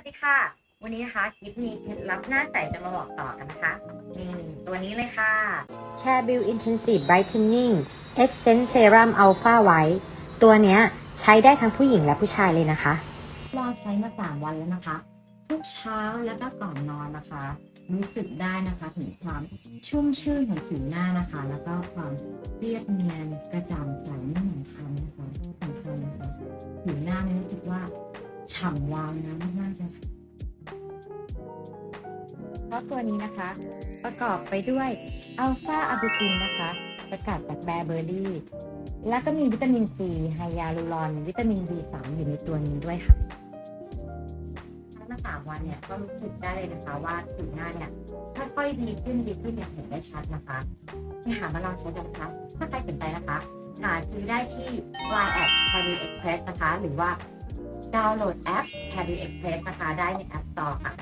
วัสดีค่ะ วันนี้นะคะคลิปมีเคล็ดลับหน้าใสจะมาบอกต่อกันนะคะนี่ตัวนี้เลยค่ะ c a r b u i l Intensive Brightening Essence Serum Alpha White ตัวเนี้ยใช้ได้ทั้งผู้หญิงและผู้ชายเลยนะคะเราใช้มาสามวันแล้วนะคะ ทุกเช้าแล้วก็ก่อนนอนนะคะ รู้สึกได้นะคะถึงความชุ่มชื่นของผิวหน้านะคะ แล้วก็ความเรียบเนียนกระจ่างใสไม่เหมือนคำนะคะที่สำคัญนะคะผิวหน้าเนี่ยรู้สึกว่าฉ่ำวาวนะ เลยค่ะเพราะตัวนี้นะคะ ประกอบไปด้วยอัลฟาอะบูตินนะคะสกัดจากแบร์เบอร์รี่ แล้วก็มีวิตามินซีไฮยาลูรอน วิตามิน B3 อยู่ในตัวนี้ด้วยค่ะใช้มาสามวันเนี่ยก็รู้สึกได้เลยนะคะว่าผิวหน้าเนี่ยค่อยๆดีขึ้นดีขึ้นอย่างเห็นได้ชัดนะคะนี่หามาลองใช้กันนะคะ ถ้าใครสนใจนะคะ หาซื้อได้ที่ Line at c a r i Express นะคะ หรือว่าดาวน์โหลดแอป c a r i Express นะคะได้ใน App Store ค่ะ